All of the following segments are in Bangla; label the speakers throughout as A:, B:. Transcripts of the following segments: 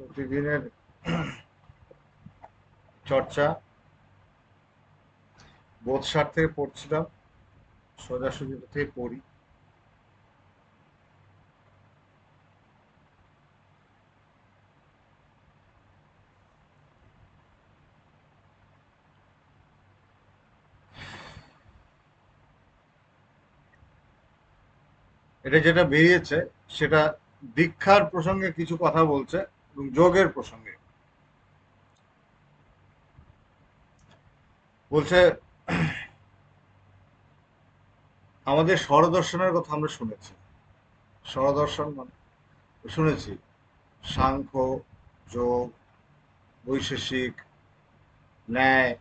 A: প্রতিদিনের চর্চা। বোধসার থেকে পড়ছিলাম সোজাসুজি থেকে পড়ি। এটা যেটা বেরিয়েছে, সেটা দীক্ষার প্রসঙ্গে কিছু কথা বলছে। এবং যোগের প্রসঙ্গে। বলছে, আমাদের স্বরদর্শনের কথা আমরা শুনেছি। স্বরদর্শন মানে শুনেছি। সাংখ্য, যোগ, বৈশেষিক, ন্যায়,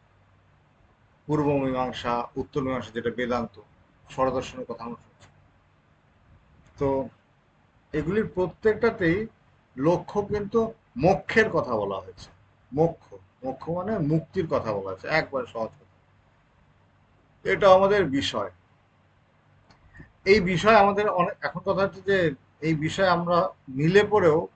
A: পূর্ব মীমাংসা, উত্তর মীমাংসা যেটা বেদান্ত, স্বরদর্শনের কথা আমরা শুনেছি। তো এগুলির প্রত্যেকটাতেই লক্ষ্য কিন্তু মোক্ষের কথা বলা হয়েছে। মোক্ষ মোক্ষ মানে মুক্তির কথা বলা হয়েছে, একবার সহজ এটা আমাদের বিষয়। এই বিষয় আমাদের অনেক, এখন কথা হচ্ছে যে এই বিষয়ে আমরা মিলে পড়েও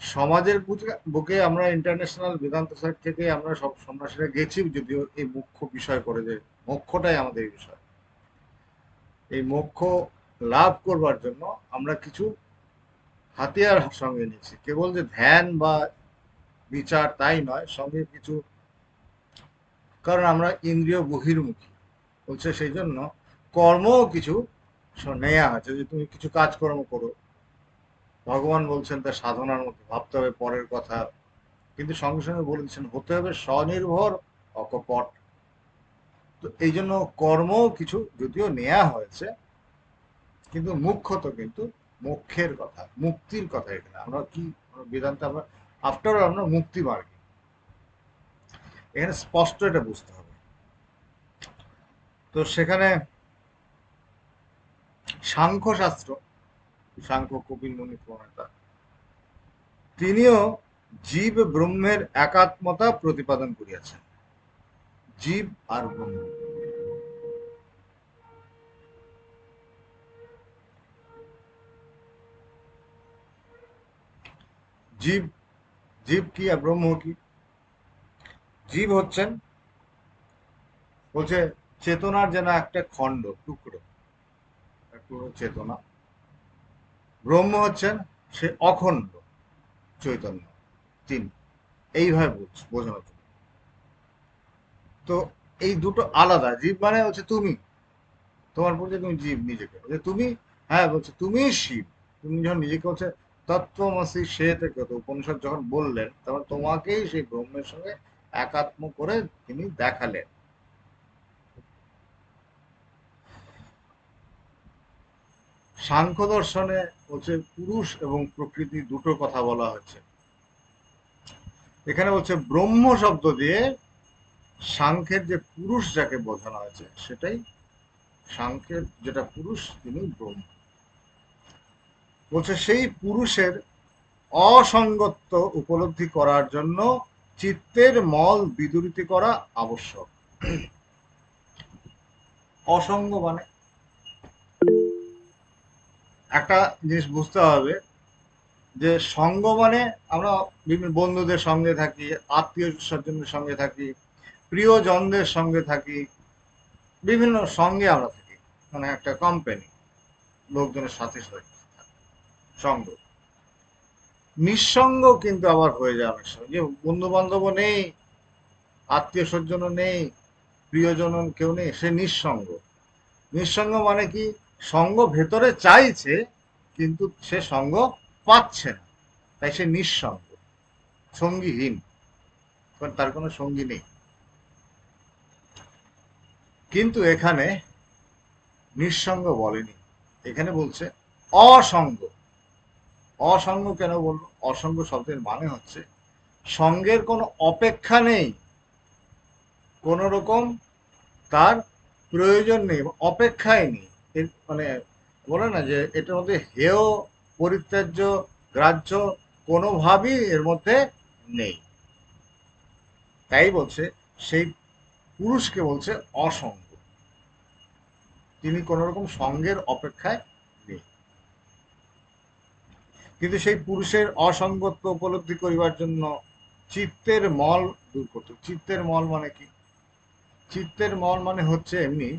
A: সমাজের বুকে- আমরা ইন্টারন্যাশনাল বেদান্ত সাইড থেকে আমরা সব সন্ন্যাসীরা গেছি, যদিও এই মুখ্য বিষয় করে যে মোক্ষটাই আমাদের বিষয়। এই মোক্ষ লাভ করবার জন্য আমরা কিছু হাতিয়ার সঙ্গে নিয়েছি। কেবল যে ধ্যান বা বিচার তাই নয়, সঙ্গে কিছু, কারণ আমরা ইন্দ্রিয় বহির্মুখী। বলছে সেই জন্য কর্মও কিছু নেয়া আছে। যে তুমি কিছু কাজকর্ম করো, ভগবান বলছেন তার সাধনার মধ্যে ভাবতে হবে, পরের কথা। কিন্তু সঙ্গে সঙ্গে বলে দিচ্ছেন হতে হবে স্বনির্ভর, অকপট। তো এই জন্য কর্মও কিছু যদিও নেয়া হয়েছে, কিন্তু মুখ্যত কিন্তু মোক্ষের কথা, মুক্তির কথা এখানে আমরা কি বেদান্তে আমরা আফটার আমরা মুক্তি মার্গী এখানে স্পষ্ট এটা বুঝতে হবে। তো সেখানে সাংখ্য শাস্ত্র সাংখ্য কপিল মুনি প্রণেতা, তিনিও জীব ব্রহ্মের একাত্মতা প্রতিপাদন করিয়াছেন। জীব আর ব্রহ্ম। জীব জীব কি আর ব্রহ্ম কি? জীব হচ্ছেন, বলছে চেতনার যেন একটা খণ্ড, টুকরো। চেতনা। ব্রহ্ম হচ্ছেন সে অখণ্ড চৈতন্য। তিনি, এইভাবে বুঝ- বোঝানোর জন্য। তো এই দুটো আলাদা, জীব মানে হচ্ছে তুমি। তোমার বলছে তুমি জীব নিজেকে। তুমি হ্যাঁ বলছে তুমি শিব। তুমি যখন নিজেকে বলছে তত্ত্বমসি সে থেকে তো উপনিষদ যখন বললেন, তখন তোমাকেই সেই ব্রহ্মের সঙ্গে একাত্ম করে তিনি দেখালেন। সাংখ্য দর্শনে হচ্ছে পুরুষ এবং প্রকৃতি দুটো কথা বলা হয়েছে। এখানে বলছে ব্রহ্ম শব্দ দিয়ে সাংখ্যের যে পুরুষ যাকে বোঝানো হয়েছে, সেটাই সাংখ্যের যেটা পুরুষ, তিনি ব্রহ্ম। বলছে, সেই পুরুষের অসঙ্গত্ব উপলব্ধি করার জন্য চিত্তের মল বিদূরিত করা আবশ্যক। অসঙ্গ মানে? একটা জিনিস বুঝতে হবে যে সঙ্গ মানে আমরা বিভিন্ন বন্ধুদের সঙ্গে থাকি, আত্মীয় স্বজনের সঙ্গে থাকি, প্রিয়জনদের সঙ্গে থাকি, বিভিন্ন সঙ্গে আমরা থাকি। মানে একটা কোম্পানি লোকজনের সাথে সাথে। সঙ্গ। নিঃসঙ্গ কিন্তু আবার হয়ে সময়। যে বন্ধু বান্ধবও নেই আত্মীয় স্বজনও নেই প্রিয়জন কেউ নেই, সে নিঃসঙ্গ। নিঃসঙ্গ মানে কি? সঙ্গ ভেতরে চাইছে, কিন্তু সে সঙ্গ পাচ্ছে না। তাই সে নিঃসঙ্গ, সঙ্গীহীন। তার কোনো সঙ্গী নেই। কিন্তু এখানে নিঃসঙ্গ বলেনি। এখানে বলছে অসঙ্গ। অসঙ্গ কেন বলল অসঙ্গ শব্দের মানে হচ্ছে সঙ্গের কোনো অপেক্ষা নেই। কোন রকম তার প্রয়োজন নেই অপেক্ষায় নেই। মানে বলে না যে এটার মধ্যে হেয়, পরিত্যাজ্য, গ্রাহ্য কোনোভাবেই এর মধ্যে নেই। তাই বলছে, সেই পুরুষকে বলছে অসঙ্গ। তিনি কোন রকম সঙ্গের অপেক্ষায় কিন্তু সেই পুরুষের অসঙ্গত্ব উপলব্ধি করিবার জন্য চিত্তের মল দূর করতে। চিত্তের মল মানে কি? চিত্তের মল মানে হচ্ছে এমনি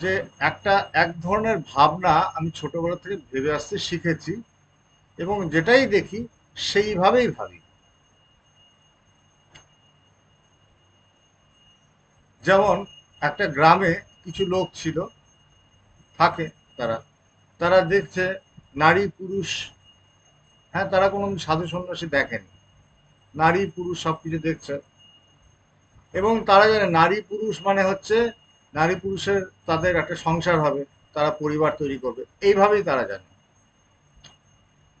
A: যে একটা এক ধরনের ভাবনা আমি ছোটবেলা থেকে ভেবে আসতে শিখেছি এবং যেটাই দেখি সেইভাবেই ভাবি। যেমন একটা গ্রামে কিছু লোক ছিল, থাকে তারা। তারা দেখছে নারী, পুরুষ হ্যাঁ তারা কোনো সাধু সন্ন্যাসী দেখেনি। নারী, পুরুষ সবকিছু দেখছে। এবং তারা জানে নারী, পুরুষ মানে হচ্ছে নারী, পুরুষের তাদের একটা সংসার হবে, তারা পরিবার তৈরি করবে। এইভাবেই তারা জানে।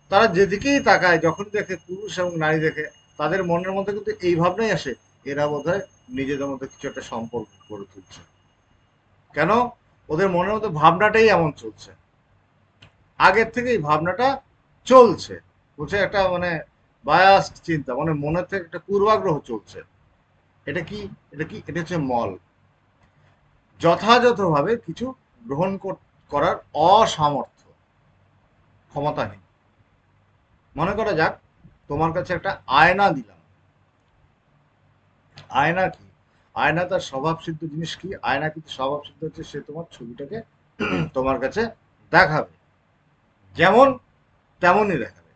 A: তারা যেদিকেই তাকায়, যখন দেখে পুরুষ এবং নারী দেখে, তাদের মনের মধ্যে কিন্তু এই ভাবনাই আসে, এরা বোধহয় নিজেদের মধ্যে কিছু একটা সম্পর্ক গড়ে তুলছে। কেন? ওদের মনের মধ্যে ভাবনাটাই এমন চলছে। আগের থেকে এই ভাবনাটা চলছে। বলছে একটা মানে বায়াস্ট চিন্তা মানে মনের থেকে একটা পূর্বাগ্রহ চলছে। এটা কি? এটা কি? এটা হচ্ছে মল। যথাযথভাবে কিছু গ্রহণ কর- করার অসামর্থ্য, ক্ষমতাহীন। মনে করা যাক, তোমার কাছে একটা আয়না দিলাম। আয়না কি? আয়না তার স্বভাব সিদ্ধ জিনিস কি? আয়না কিন্তু স্বভাব সিদ্ধ হচ্ছে সে তোমার ছবিটাকে তোমার কাছে দেখাবে। যেমন তেমনই দেখাবে।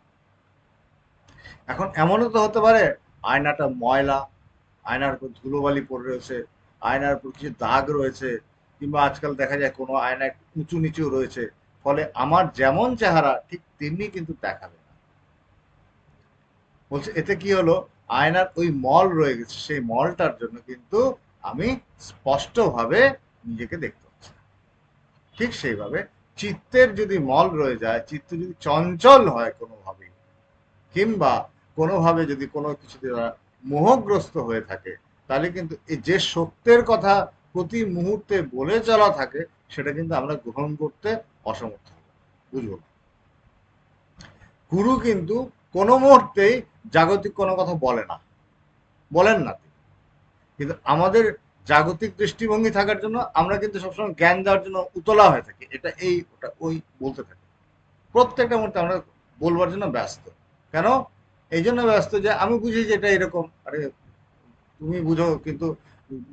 A: এখন এমনও তো হতে পারে, আয়নাটা ময়লা, আয়নার উপর ধুলোবালি পড়ে রয়েছে, আয়নার উপর কিছু দাগ রয়েছে, কিংবা আজকাল দেখা যায় কোনো আয়না একটু উঁচু নিচু রয়েছে, ফলে আমার যেমন চেহারা ঠিক তেমনি কিন্তু দেখাবে না। বলছে, এতে কি হলো? আয়নার ওই মল রয়ে গেছে, সেই মলটার জন্য কিন্তু আমি স্পষ্টভাবে নিজেকে দেখতে পাচ্ছি ঠিক সেইভাবে চিত্তের যদি মল রয়ে যায়, চিত্ত যদি চঞ্চল হয় কোনোভাবে কিংবা কোনোভাবে যদি কোনো কিছুতে মোহগ্রস্ত হয়ে থাকে, তাহলে কিন্তু এই যে সত্যের কথা প্রতি মুহূর্তে বলে চলা থাকে, সেটা কিন্তু আমরা গ্রহণ করতে অসমর্থ বুঝব গুরু কিন্তু কোনো মুহূর্তেই জাগতিক কোনো কথা বলে না, বলেন না। কিন্তু আমাদের জাগতিক দৃষ্টিভঙ্গি থাকার জন্য আমরা কিন্তু সবসময় জ্ঞান দেওয়ার জন্য উতলা হয়ে থাকি। এটা এই, ওটা ওই বলতে থাকি। প্রত্যেকটা মুহূর্তে আমরা বলবার জন্য ব্যস্ত। কেন? এই জন্য ব্যস্ত যে আমি বুঝি যে এটা এরকম। আরে, তুমি বুঝো, কিন্তু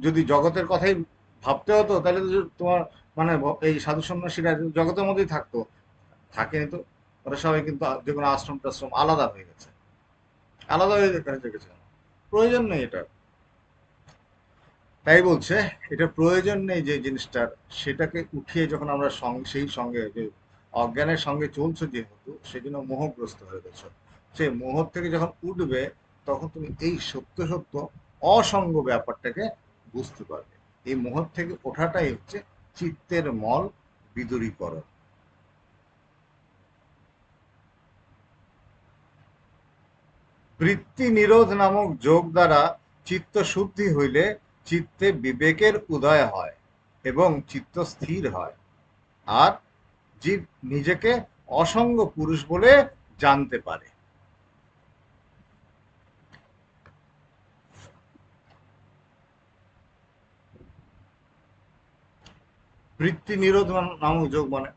A: যদি জগতের কথাই ভাবতে হতো, তাহলে তো তোমার মানে এই সাধু সন্ন্যাসীরা জগতের মধ্যেই থাকতো। থাকেনি তো, ওরা সবাই কিন্তু যে কোনো আশ্রম টাশ্রম আলাদা হয়ে গেছে। আলাদা হয়ে গেছে প্রয়োজন নেই এটা তাই বলছে, এটা প্রয়োজন নেই যে জিনিসটার সেটাকে উঠিয়ে যখন আমরা সেই সঙ্গে যে অজ্ঞানের সঙ্গে চলছে যেহেতু, সেজন্য মোহগ্রস্ত হয়ে গেছে। সেই মোহ থেকে যখন উঠবে, তখন তুমি এই সত্য সত্য অসঙ্গ ব্যাপারটাকে বুঝতে পারবে। এই মোহ থেকে ওঠাটাই হচ্ছে চিত্তের মল বিদূরীকরণ। বৃত্তি নিরোধ নামক যোগ দ্বারা চিত্ত শুদ্ধি হইলে চিত্তে বিবেকের উদয় হয় এবং চিত্ত স্থির হয়। আর জীব নিজেকে অসঙ্গ পুরুষ বলে জানতে পারে। বৃত্তি নিরোধ নামক যোগ মানে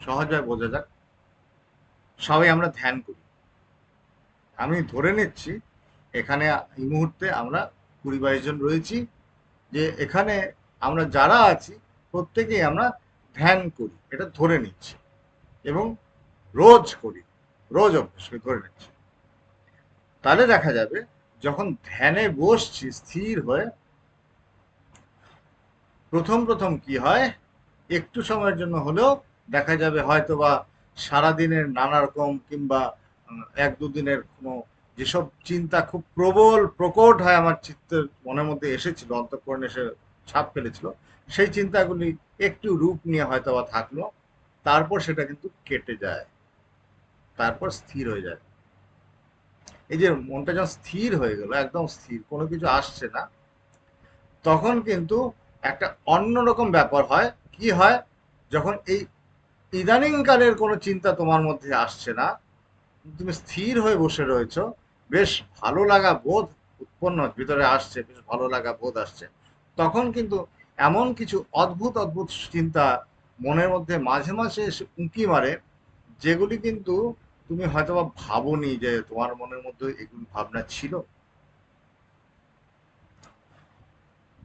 A: সহজভাবে বোঝা যাক। সবাই আমরা ধ্যান করি। আমি ধরে নিচ্ছি, এখানে এই মুহূর্তে আমরা কুড়ি বাইশ জন রয়েছি, যে এখানে আমরা যারা আছি, প্রত্যেকেই আমরা ধ্যান করি, এটা ধরে নিচ্ছি এবং রোজ করি, রোজ অভ্যাস করি, ধরে নিচ্ছি। তাহলে দেখা যাবে, যখন ধ্যানে বসছি, স্থির হয়ে প্রথম প্রথম কি হয়, একটু সময়ের জন্য হলেও দেখা যাবে হয়তো বা সারাদিনের নানা রকম কিংবা এক দুদিনের কোনো যেসব চিন্তা খুব প্রবল, প্রকট হয় আমার চিত্তের মনের মধ্যে এসেছিল, অন্তঃকরণে এসে ছাপ ফেলেছিল, সেই চিন্তাগুলি একটু রূপ নিয়ে হয়তো বা থাকল, তারপর সেটা কিন্তু কেটে যায়, তারপর স্থির হয়ে যায়। এই যে মনটা যখন স্থির হয়ে গেল, একদম স্থির, কোনো কিছু আসছে না, তখন কিন্তু একটা অন্যরকম ব্যাপার হয়। কি হয়? যখন এই ইদানিং কালের কোনো চিন্তা তোমার মধ্যে আসছে না, তুমি স্থির হয়ে বসে রয়েছো বেশ ভালো লাগা বোধ উৎপন্ন ভিতরে আসছে, বেশ ভালো লাগা বোধ আসছে। তখন কিন্তু এমন কিছু অদ্ভুত অদ্ভুত চিন্তা মনের মধ্যে মাঝে মাঝে এসে উঁকি মারে, যেগুলি কিন্তু তুমি হয়তো বা ভাবনি যে তোমার মনের মধ্যে এগুলি ভাবনা ছিল।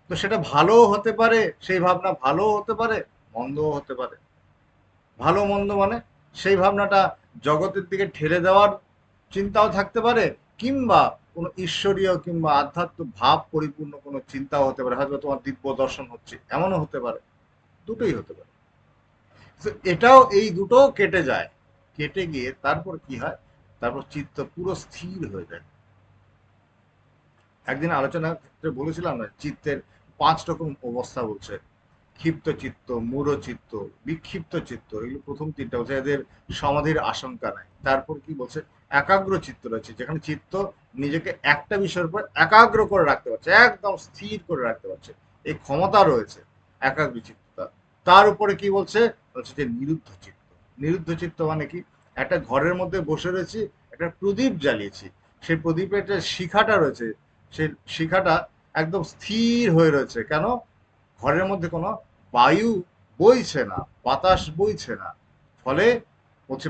A: তো সেটা ভালোও হতে পারে, সেই ভাবনা ভালোও হতে পারে, মন্দও হতে পারে। ভালো মন্দ মানে সেই ভাবনাটা জগতের দিকে ঠেলে দেওয়ার চিন্তাও থাকতে পারে কিংবা কোনো ঈশ্বরীয় কিংবা আধ্যাত্মিক ভাব পরিপূর্ণ কোনো চিন্তাও হতে পারে, হয়তো তোমার দিব্য দর্শন হচ্ছে, এমনও হতে পারে, দুটোই হতে পারে। এটাও এই দুটোও কেটে যায়। কেটে গিয়ে তারপর কি হয়? তারপর চিত্ত পুরো স্থির হয়ে যায়। একদিন আলোচনা ক্ষেত্রে বলেছিলাম না, চিত্তের পাঁচ রকম অবস্থা বলছে। ক্ষিপ্ত চিত্ত, মূঢ় চিত্ত, বিক্ষিপ্ত চিত্ত, এগুলো প্রথম তিনটা বলছে। এদের সমাধির আশঙ্কা নাই। তারপর কি বলছে? একাগ্র চিত্ত রয়েছে, যেখানে চিত্ত নিজেকে একটা বিষয়ের উপর একাগ্র করে রাখতে পারছে, একদম স্থির করে রাখতে পারছে। এই ক্ষমতা রয়েছে, একাগ্র চিত্ততা তার উপরে কি বলছে? বলছে যে নিরুদ্ধ চিত্ত। নিরুদ্ধ চিত্ত মানে কি? একটা ঘরের মধ্যে বসে রয়েছি, একটা প্রদীপ জ্বালিয়েছি। সেই প্রদীপের যে শিখাটা রয়েছে, সেই শিখাটা একদম স্থির হয়ে রয়েছে। কেন? ঘরের মধ্যে কোনো বায়ু বইছে না, বাতাস বইছে না। ফলে হচ্ছে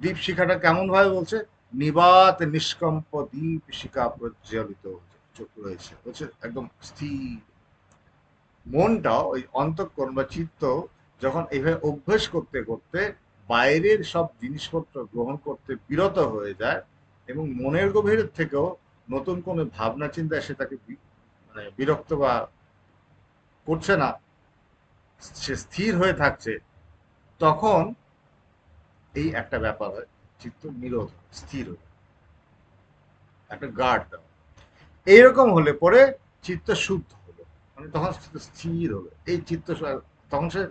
A: দীপ শিখাটা কেমন ভাবে বলছে? নিবাত নিষ্কম্প দীপ শিখা প্রজ্বলিত চোখ রয়েছে। বলছে একদম স্থির। মনটা ওই অন্তঃকরণ বা চিত্ত যখন এইভাবে অভ্যেস করতে করতে বাইরের সব জিনিসপত্র গ্রহণ করতে বিরত হয়ে যায় এবং মনের গভীর থেকেও নতুন কোনো ভাবনা, চিন্তা সে তাকে মানে বিরক্ত বা করছে না, সে স্থির হয়ে থাকছে, তখন এই একটা ব্যাপার হয়, চিত্ত নিরোধ, স্থির একটা গার্ড দেওয়া। এইরকম হলে পরে চিত্ত শুদ্ধ হলো। মানে তখন স্থির হলো। এই চিত্ত তখন সে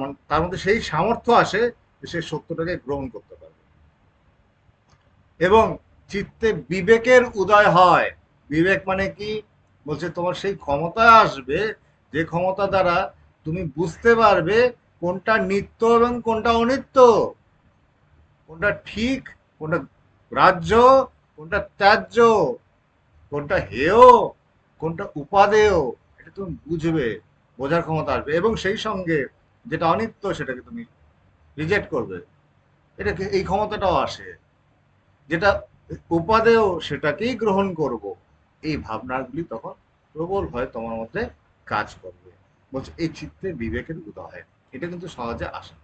A: মানে তার মধ্যে সেই সামর্থ্য আসে যে সে সত্যটাকে গ্রহণ করতে পারবে। এবং চিত্তে বিবেকের উদয় হয়। বিবেক মানে কি? বলছে তোমার সেই ক্ষমতা আসবে, যে ক্ষমতা দ্বারা তুমি বুঝতে পারবে কোনটা নিত্য এবং কোনটা অনিত্য। কোনটা ঠিক, কোনটা গ্রাহ্য, কোনটা ত্যায্য, কোনটা হেয়, কোনটা উপাদেয়, এটা তুমি বুঝবে, বোঝার ক্ষমতা আসবে এবং সেই সঙ্গে যেটা অনিত্য সেটাকে তুমি রিজেক্ট করবে। এটাকে, এই ক্ষমতাটাও আসে। যেটা উপাদেয় সেটাকেই গ্রহণ করব। এই ভাবনাগুলি তখন প্রবল হয় তোমার মধ্যে কাজ করবে। বলছে, এই চিত্তে বিবেকের উদয়। এটা কিন্তু সহজে আসে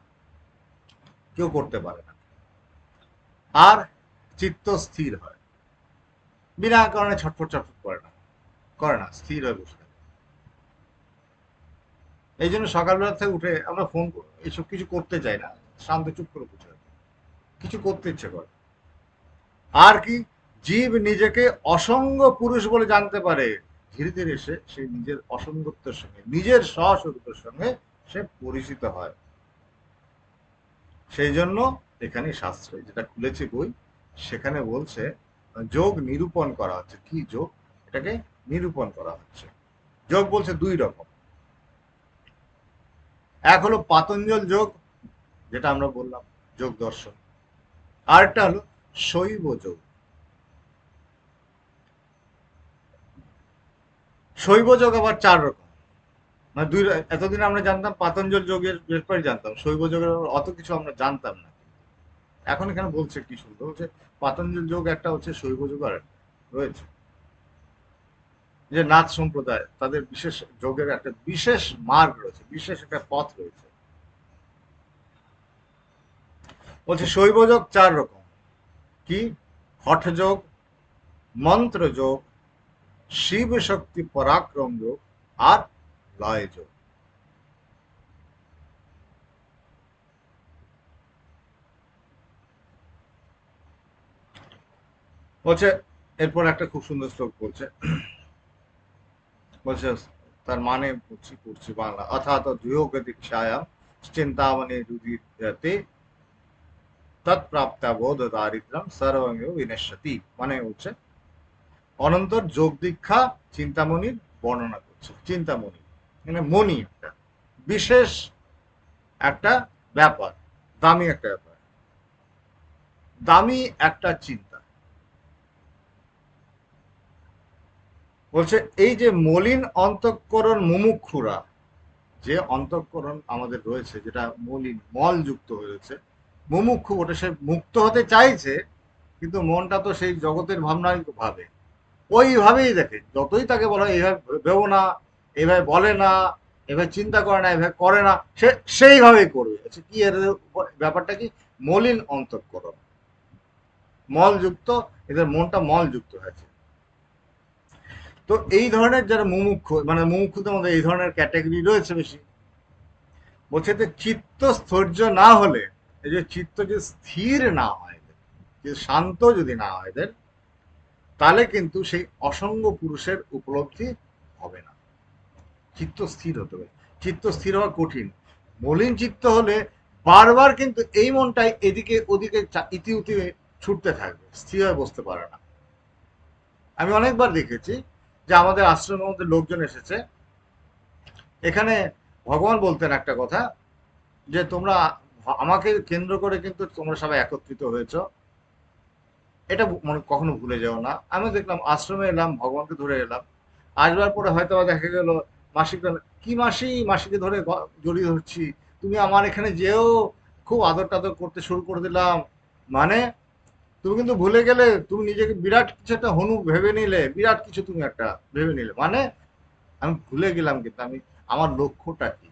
A: কেউ করতে পারে না। আর চিত্ত স্থির হয়। বিনা কারণে ছটফট ছটফট করে না। করে না, স্থির হয়ে বসে থাকে। এই জন্য সকালবেলা থেকে উঠে আমরা ফোন এইসব কিছু করতে চাই না। শান্ত চুপ করে বসে কিছু করতে ইচ্ছে করে আর কি, জীব নিজেকে অসঙ্গ পুরুষ বলে জানতে পারে। ধীরে ধীরে সে সেই নিজের অসঙ্গত্বের সঙ্গে, নিজের স্বস্বরূপের সঙ্গে সে পরিচিত হয়। সেই জন্য এখানে শাস্ত্রে, যেটা খুলেছে বই, সেখানে বলছে, যোগ নিরূপণ করা হচ্ছে। কি যোগ? এটাকে নিরূপণ করা হচ্ছে। যোগ বলছে দুই রকম। এক হলো পাতঞ্জল যোগ, যেটা আমরা বললাম, যোগ দর্শন। আরেকটা হলো শৈব যোগ। শৈব যোগ আবার চার রকম। মানে দুই এতদিন আমরা জানতাম পাতঞ্জল যোগের ব্যাপারে জানতাম। শৈব যোগের অত কিছু আমরা জানতাম না। এখন এখানে বলছে কি শুনতে বলছে পাতঞ্জল যোগ একটা হচ্ছে শৈব যোগ আর রয়েছে। যে নাথ সম্প্রদায়, তাদের বিশেষ যোগের একটা বিশেষ মার্গ রয়েছে, বিশেষ একটা পথ রয়েছে। বলছে শৈব যোগ চার রকম। কি? হঠযোগ মন্ত্রযোগ শিব শক্তি পরাক্রম যোগ আর লয় যোগ। বলছে, এরপর একটা খুব সুন্দর শ্লোক বলছে। বলছে, তার মানে পড়ছি পড়ছি বাংলা। অর্থাৎ যোগ দীক্ষায়া চিন্তামণি রুদিতে তৎপ্রাপ্তা বোধ দারিদ্রম সর্বঙ্গ বিনশ্যতি মানে হচ্ছে, অনন্তর যোগ দীক্ষা চিন্তামণির বর্ণনা করছে। চিন্তামণি মানে মণি একটা। বিশেষ একটা ব্যাপার, দামি একটা ব্যাপার। দামি একটা চিন্তা। বলছে, এই যে মলিন অন্তঃকরণ মুমুক্ষুরা, যে অন্তঃকরণ আমাদের রয়েছে, যেটা মলিন মল যুক্ত হয়েছে মুমুক্ষু ওটা সে মুক্ত হতে চাইছে, কিন্তু মনটা তো সেই জগতের ভাবনাই ভাবে। ওইভাবেই দেখে, যতই তাকে বলা হয় এইভাবে ভেবো না, এইভাবে বলে না এভাবে চিন্তা করে না এভাবে করে না, সে সেইভাবেই করবে। আচ্ছা কি এর ব্যাপারটা কি? মলিন অন্তঃকরণ। মলযুক্ত এদের মনটা মলযুক্ত হয়েছে। তো এই ধরনের যারা মুমুক্ষ মানে মুমুক্ষুদের এই ধরনের ক্যাটাগরি রয়েছে বেশি, বলছে যে চিত্ত স্থৈর্য না হলে, এই যে চিত্ত যে স্থির না হয় শান্ত যদি না হয় এদের তাহলে কিন্তু সেই অসঙ্গ পুরুষের উপলব্ধি হবে না। চিত্ত স্থির হতে হবে। চিত্ত স্থির হওয়া কঠিন। মলিন চিত্ত হলে বারবার কিন্তু এই মনটাই এদিকে ওদিকে ইতি ইতিউতি ছুটতে থাকবে, স্থির হয়ে বসতে পারে না। আমি অনেকবার দেখেছি যে আমাদের আশ্রমের মধ্যে লোকজন এসেছে। এখানে ভগবান বলতেন একটা কথা, যে তোমরা আমাকে কেন্দ্র করে কিন্তু তোমরা সবাই একত্রিত হয়েছ। এটা মনে কখনো ভুলে যাও না। আমি দেখলাম, আশ্রমে এলাম, ভগবানকে ধরে এলাম। আসবার পরে হয়তো দেখা গেল, মাসিক কি মাসি? মাসিকে ধরে জড়িয়ে ধরছি। তুমি আমার এখানে যেও, খুব আদর টাদর করতে শুরু করে দিলাম। মানে তুমি কিন্তু ভুলে গেলে তুমি নিজেকে বিরাট কিছু একটা হনু ভেবে নিলে, বিরাট কিছু তুমি একটা ভেবে নিলে। মানে আমি ভুলে গেলাম কিন্তু আমি, আমার লক্ষ্যটা কি?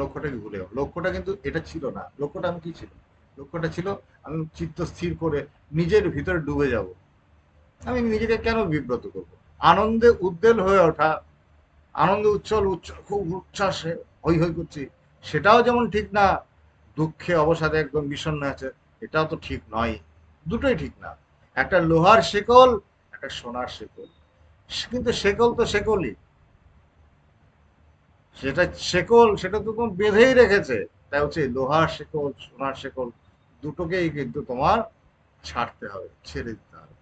A: লক্ষ্যটা কি ভুলে লক্ষ্যটা কিন্তু এটা ছিল না। লক্ষ্যটা আমি কি ছিল লক্ষ্যটা ছিল আমি চিত্ত স্থির করে নিজের ভিতরে ডুবে যাব। আমি নিজেকে কেন বিব্রত করব? আনন্দে উদ্বেল হয়ে ওঠা, আনন্দে উচ্ছল উচ্চ খুব উচ্ছ্বাসে হই হই করছি, সেটাও যেমন ঠিক না, দুঃখে অবসাদে একদম বিষণ্ণ আছে। এটাও তো ঠিক নয়। দুটোই ঠিক না। একটা লোহার শেকল, একটা সোনার শেকল। কিন্তু শেকল তো শেকলই। সেটা শেকল, সেটা তো তোমার বেঁধেই রেখেছে। তাই হচ্ছে লোহার শেকল, সোনার শেকল, দুটোকেই কিন্তু তোমার ছাড়তে হবে, ছেড়ে দিতে হবে।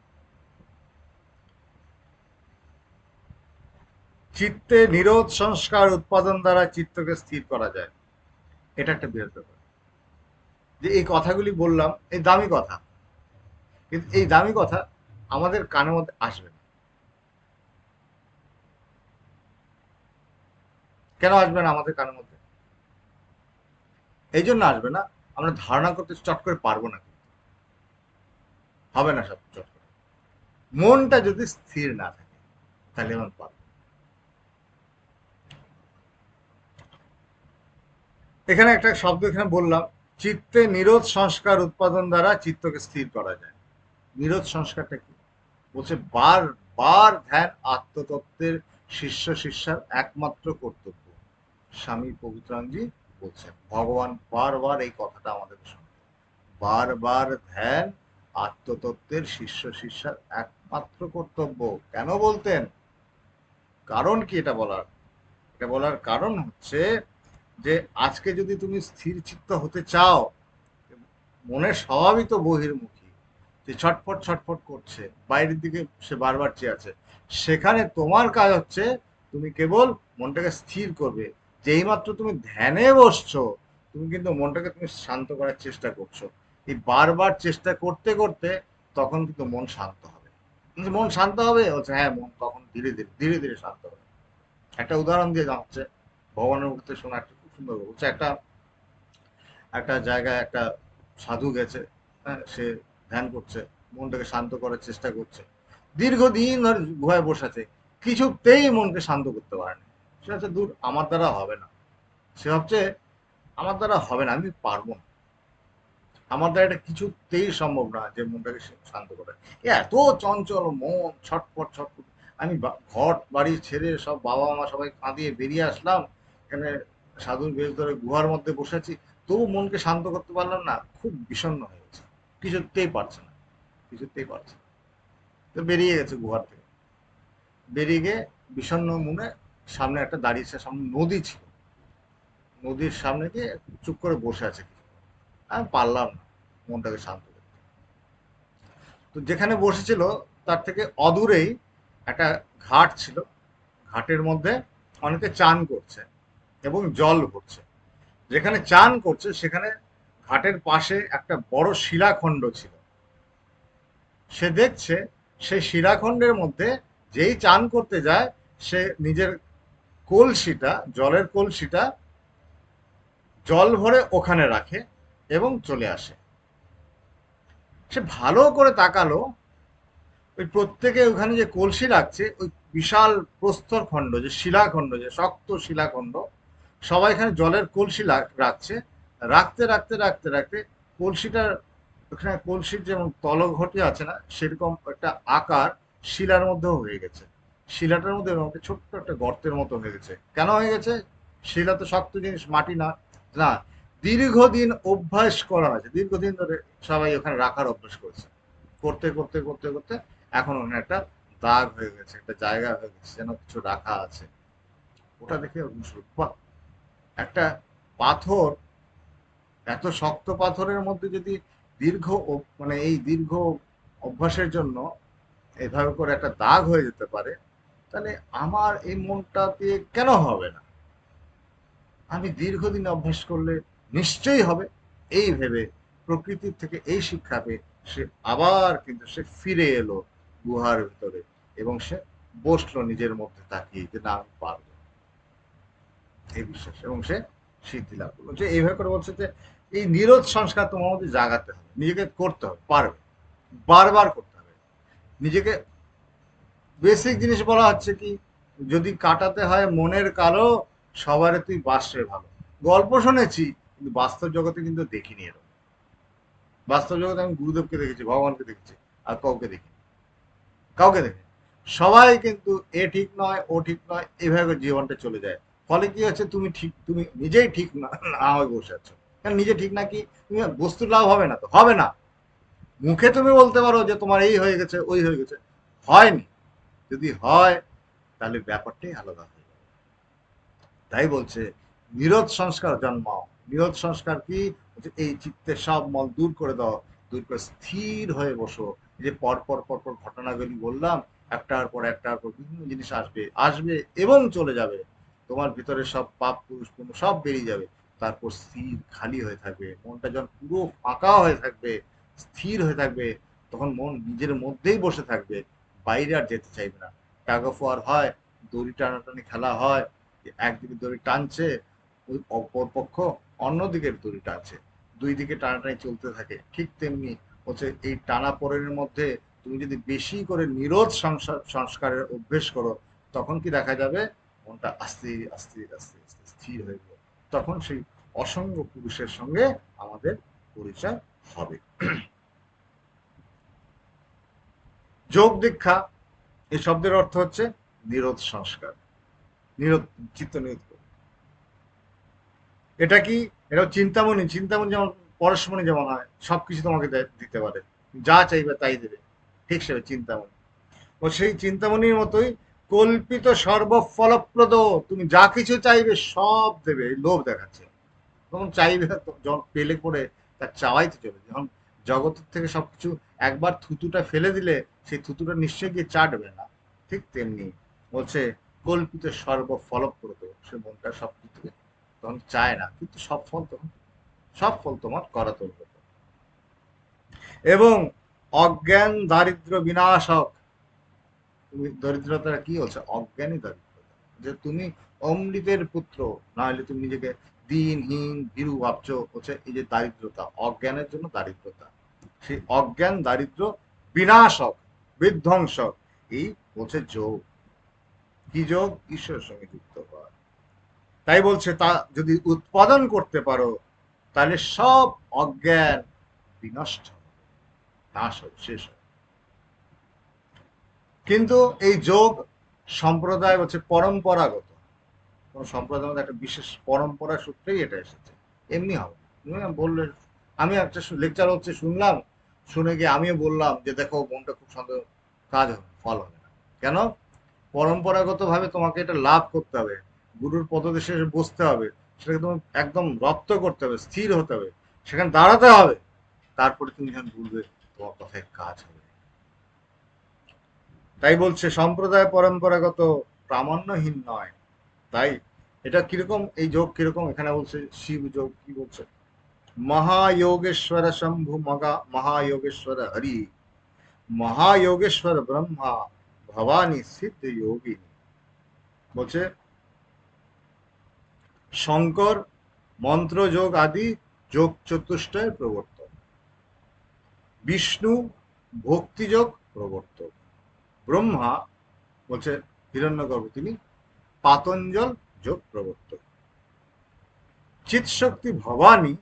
A: চিত্তে নিরোধ সংস্কার উৎপাদন দ্বারা চিত্তকে স্থির করা যায়। এটা একটা বৃহৎ ব্যাপার। যে এই কথাগুলি বললাম, এই দামি কথা। কিন্তু এই দামি কথা আমাদের কানের মধ্যে আসবে না। কেন আসবে না আমাদের কানের মধ্যে? এই জন্য আসবে না, আমরা ধারণা করতে চট করে পারব না হবে না সব চট করে। মনটা যদি স্থির না থাকে, তাহলে আমরা পারব এখানে একটা শব্দ এখানে বললাম চিত্তে নিরোধ সংস্কার উৎপাদন দ্বারা চিত্তকে স্থির করা যায়। নিরোধ সংস্কারটা কি? বলছে বার বার ধ্যান আত্মতত্ত্বের শিষ্য শিষ্যার একমাত্র কর্তব্য। স্বামী পবিত্রানজি বলছেন, ভগবান বারবার এই কথাটা আমাদের শোনে বারবার ধ্যান আত্মতত্ত্বের শিষ্য শিষ্যার একমাত্র কর্তব্য। কেন বলতেন? কারণ কি এটা বলার? এটা বলার কারণ হচ্ছে যে আজকে যদি তুমি স্থির চিত্ত হতে চাও, মনের স্বভাবই তো বহির্মুখী, যে ছটফট ছটফট করছে, বাইরের দিকে সে বারবার চেয়ে আছে, সেখানে তোমার কাজ হচ্ছে তুমি কেবল মনটাকে স্থির করবে। যেই মাত্র তুমি ধ্যানে বসছো, তুমি কিন্তু মনটাকে তুমি শান্ত করার চেষ্টা করছ। এই বারবার চেষ্টা করতে করতে তখন কিন্তু মন শান্ত হবে। মন শান্ত হবে? বলছে হ্যাঁ মন তখন ধীরে ধীরে ধীরে ধীরে শান্ত হবে। একটা উদাহরণ দিয়ে জানাচ্ছে, ভগবানের মুখ থেকে শোনা একটা সুন্দর একটা একটা জায়গায় একটা সাধু গেছে হ্যাঁ সে ধ্যান করছে, মনটাকে শান্ত করার চেষ্টা করছে। দীর্ঘদিন ধরে গুহায় বসে আছে, কিছুতেই মনকে শান্ত করতে পারেনি সে হচ্ছে দূর, আমার দ্বারা হবে না। সে ভাবছে, আমার দ্বারা হবে না, আমি পারব না। আমার দ্বারা এটা কিছুতেই সম্ভব না যে মনটাকে শান্ত করে। এত চঞ্চল মন ছটপট ছটপট আমি ঘর, বাড়ি ছেড়ে সব বাবা মা সবাই কাঁদিয়ে বেরিয়ে আসলাম, এখানে সাধুর বেশ ধরে গুহার মধ্যে বসে আছি, তবু মনকে শান্ত করতে পারলাম না, খুব বিষণ্ণ হয়ে গেছে। কিছুতেই পারছে না, কিছুতেই পারছে না। তো বেরিয়ে গেছে গুহার থেকে। বেরিয়ে গিয়ে বিষণ্ণ মনে সামনে একটা দাঁড়িয়েছে সামনে নদী ছিল। নদীর সামনে গিয়ে চুপ করে বসে আছে আমি পারলাম না মনটাকে শান্ত করতে। তো যেখানে বসেছিল, তার থেকে অদূরেই একটা ঘাট ছিল। ঘাটের মধ্যে অনেকে চান করছে। এবং জল ভরছে। যেখানে চান করছে, সেখানে ঘাটের পাশে একটা বড় শিলাখণ্ড ছিল। সে দেখছে সেই শিলাখণ্ডের মধ্যে যেই চান করতে যায়, সে নিজের কলসিটা, জলের কলসিটা জল ভরে ওখানে রাখে এবং চলে আসে। সে ভালো করে তাকালো, ওই প্রত্যেকে ওখানে যে কলসি রাখছে, ওই বিশাল প্রস্তর খণ্ড যে শিলাখণ্ড, যে শক্ত শিলাখণ্ড সবাই এখানে জলের কলসি রাখছে। রাখতে রাখতে রাখতে রাখতে কলসিটার ওখানে কলসির যেমন তলঘটি আছে না, সেরকম একটা আকার শিলার মধ্যেও হয়ে গেছে। শিলাটার মধ্যে ছোট্ট একটা গর্তের মতো হয়ে গেছে। কেন হয়ে গেছে? শিলা তো শক্ত জিনিস, মাটি না। না, দীর্ঘদিন অভ্যাস করা হয়েছে। দীর্ঘদিন ধরে সবাই ওখানে রাখার অভ্যাস করছে। করতে করতে করতে করতে এখন ওখানে একটা দাগ হয়ে গেছে, একটা জায়গা হয়ে গেছে যেন কিছু রাখা আছে। ওটা দেখে বাহ! একটা পাথর, এত শক্ত পাথরের মধ্যে যদি দীর্ঘ মানে এই দীর্ঘ অভ্যাসের জন্য এভাবে করে একটা দাগ হয়ে যেতে পারে, তাহলে আমার এই মনটা দিয়ে কেন হবে না? আমি দীর্ঘদিন অভ্যাস করলে নিশ্চয়ই হবে। এই ভেবে, প্রকৃতির থেকে এই শিক্ষা পেয়ে সে আবার কিন্তু সে ফিরে এলো গুহার ভিতরে এবং সে বসল নিজের মধ্যে তাকিয়ে যে না পারব এই বিশ্বাস। এবং সে সিদ্ধি লাভ করল। যে এইভাবে করে বলছে যে এই নিরোধ সংস্কার তোমার মধ্যে জাগাতে হবে, নিজেকে করতে হবে, পারবে। বারবার করতে হবে। নিজেকে বেসিক জিনিস বলা হচ্ছে কি, যদি কাটাতে হয় মনের কালো, সবারে তুই বাসরে ভালো। গল্প শুনেছি, কিন্তু বাস্তব জগতে কিন্তু দেখিনি এরকম। বাস্তব জগতে আমি গুরুদেবকে দেখেছি, ভগবানকে দেখেছি, আর কাউকে দেখিনি। কাউকে দেখি সবাই কিন্তু এ ঠিক নয়, ও ঠিক নয় এভাবে জীবনটা চলে যায়। ফলে কি হচ্ছে, তুমি ঠিক, তুমি নিজেই ঠিক না হয়ে বসে আছো। কারণ নিজে ঠিক না কি? তুমি বস্তুর লাভ হবে না তো, হবে না। মুখে তুমি বলতে পারো যে তোমার এই হয়ে গেছে, ওই হয়ে গেছে। হয়নি। যদি হয়, তাহলে ব্যাপারটাই আলাদা হয়ে যাবে। তাই বলছে, নিরোধ সংস্কার জন্মাও। নিরোধ সংস্কার কি? এই চিত্তের সব মল দূর করে দাও, দূর করে স্থির হয়ে বসো। যে পর পর পর পর ঘটনাগুলি বললাম, একটার পর একটার পর বিভিন্ন জিনিস আসবে আসবে এবং চলে যাবে। তোমার ভিতরে সব পাপ, পুরুষ, পুণ্য সব বেরিয়ে যাবে। তারপর স্থির, খালি হয়ে থাকবে। মনটা যখন পুরো ফাঁকা হয়ে থাকবে, স্থির হয়ে থাকবে, তখন মন নিজের মধ্যেই বসে থাকবে। বাইরে আর যেতে চাইবে না। টাগ অফ ওয়ার হয়, দড়ি টানাটানি খেলা হয় একদিকে দড়ি টানছে, ওই অপর পক্ষ অন্যদিকের দড়ি টানছে। দুই দিকে টানাটানি চলতে থাকে। ঠিক তেমনি হচ্ছে এই টানা পড়েনের মধ্যে তুমি যদি বেশি করে নিরোধ সংস্কারের অভ্যেস করো, তখন কি দেখা যাবে? মনটা আস্তে আস্তে আস্তে আস্তে স্থির হয়ে যাবে তখন সেই অসঙ্গ পুরুষের সঙ্গে আমাদের পরিচয় হবে। যোগ দীক্ষা, এই শব্দের অর্থ হচ্ছে নিরোধ সংস্কার, নিরোধ চিত্ত নিরোধ এটা কি, এটা চিন্তামণি চিন্তামণি যেমন পরশমণি যেমন হয়, সবকিছু তোমাকে দিতে পারে। যা চাইবে তাই দেবে, ঠিক সেভাবে চিন্তামণি। ও সেই চিন্তামণির মতোই কল্পিত সর্বফলপ্রদ, তুমি যা কিছু চাইবে সব দেবে, এই লোভ দেখাচ্ছে। তখন চাইবে পেলে পড়ে, তার চাওয়াই তো চলে। যখন জগতের থেকে সবকিছু একবার থুতুটা ফেলে দিলে, সেই থুতুটা নিশ্চয়ই গিয়ে চাটবে না। ঠিক তেমনি বলছে, কল্পিত সর্বফলপ্রদ, সে মনটা সব কিছু তখন চায় না, কিন্তু সব ফল তখন, সব ফল তোমার করা হতো এবং অজ্ঞান দারিদ্র বিনাশক তুমি দরিদ্রতা কি হচ্ছে? অজ্ঞানী দরিদ্রতা। যে তুমি অমৃতের পুত্র না হলে তুমি নিজেকে দিনহীন ভীরু ভাবছ হচ্ছে এই যে দারিদ্রতা। অজ্ঞানের জন্য দারিদ্রতা। সেই অজ্ঞান, দারিদ্র বিনাশক, বিধ্বংসক। এই হচ্ছে যোগ। কি যোগ? ঈশ্বরের সঙ্গে যুক্ত হওয়া। তাই বলছে, তা যদি উৎপাদন করতে পারো, তাহলে সব অজ্ঞান বিনষ্ট নাশ শেষ হবে। কিন্তু এই যোগ সম্প্রদায় হচ্ছে পরম্পরাগত। কোন সম্প্রদায়ের মধ্যে একটা বিশেষ পরম্পরা সূত্রেই এটা এসেছে। এমনি হবে। বললে, আমি একটা লেকচার হচ্ছে শুনলাম, শুনে গিয়ে আমিও বললাম যে দেখো, মনটা খুব সুন্দর কাজ হবে, ফল হবে না। কেন? পরম্পরাগত ভাবে তোমাকে এটা লাভ করতে হবে। গুরুর পদদেশে বসতে হবে। সেটাকে তুমি একদম রপ্ত করতে হবে, স্থির হতে হবে। সেখানে দাঁড়াতে হবে। তারপরে তুমি যখন বলবে, তোমার কথায় কাজ হবে। তাই বলছে, সম্প্রদায় পরম্পরাগত প্রামাণ্যহীন নয়। তাই এটা কীরকম, এই যোগ কীরকম? এখানে বলছে, শিব যোগ কি বলছে? মহাযোগেশ্বর শম্ভু মগা, মহাযোগেশ্বর হরি, মহাযোগেশ্বর ব্রহ্মা, ভবানী সিদ্ধ যোগিনী। বলছে, শঙ্কর, মন্ত্র যোগ আদি যোগ চতুষ্টয়ের প্রবর্তক বিষ্ণু ভক্তিযোগ প্রবর্তক। ব্রহ্মা বলছে হিরণ্যগর্ভ, তিনি পাতঞ্জল যোগ প্রবর্তক। চিৎশক্তি ভবানী,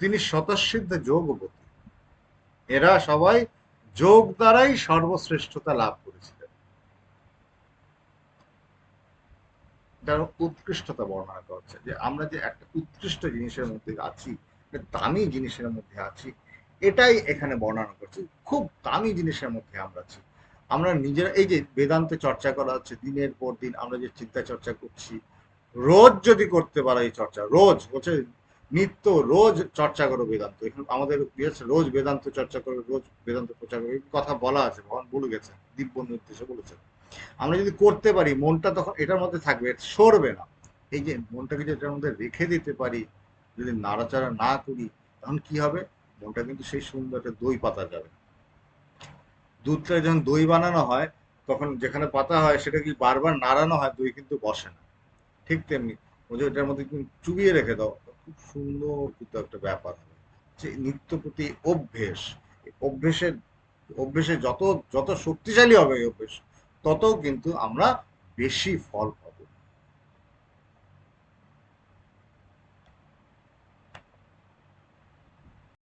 A: তিনি স্বতঃসিদ্ধ যোগবতী। এরা সবাই যোগ দ্বারাই সর্বশ্রেষ্ঠতা লাভ করেছিলেন। উৎকৃষ্টতা বর্ণনা করছে যে, আমরা যে একটা উৎকৃষ্ট জিনিসের মধ্যে আছি দামি জিনিসের মধ্যে আছি, এটাই এখানে বর্ণনা করছে। খুব দামি জিনিসের মধ্যে আমরা আছি। আমরা নিজেরা এই যে বেদান্তে চর্চা করা হচ্ছে দিনের পর দিন আমরা যে চিন্তা চর্চা করছি রোজ যদি করতে পারা এই চর্চা রোজ বলছে নিত্য রোজ চর্চা করো বেদান্ত। এখন আমাদের ইয়েছে, রোজ বেদান্ত চর্চা করো রোজ বেদান্ত প্রচার করো কথা বলা আছে ভগবান বলে গেছেন দিব্য নির্দেশে বলেছেন আমরা যদি করতে পারি মনটা তখন এটার মধ্যে থাকবে সরবে না। এই যে মনটাকে যদি এটার মধ্যে রেখে দিতে পারি যদি নাড়াচাড়া না করি তখন কি হবে? মনটা কিন্তু সেই সুন্দর একটা দই পাতা যাবে। দুধটা যখন দই বানানো হয়, তখন যেখানে পাতা হয় সেটা কি বারবার নাড়ানো হয়, দই কিন্তু বসে না। ঠিক তেমনি যে ওটার মধ্যে তুমি চুবিয়ে রেখে দাও খুব সুন্দর কিন্তু একটা ব্যাপার হবে। যে নিত্য প্রতি অভ্যেস অভ্যেসের অভ্যেসে যত যত শক্তিশালী হবে এই অভ্যেস, তত কিন্তু আমরা বেশি ফল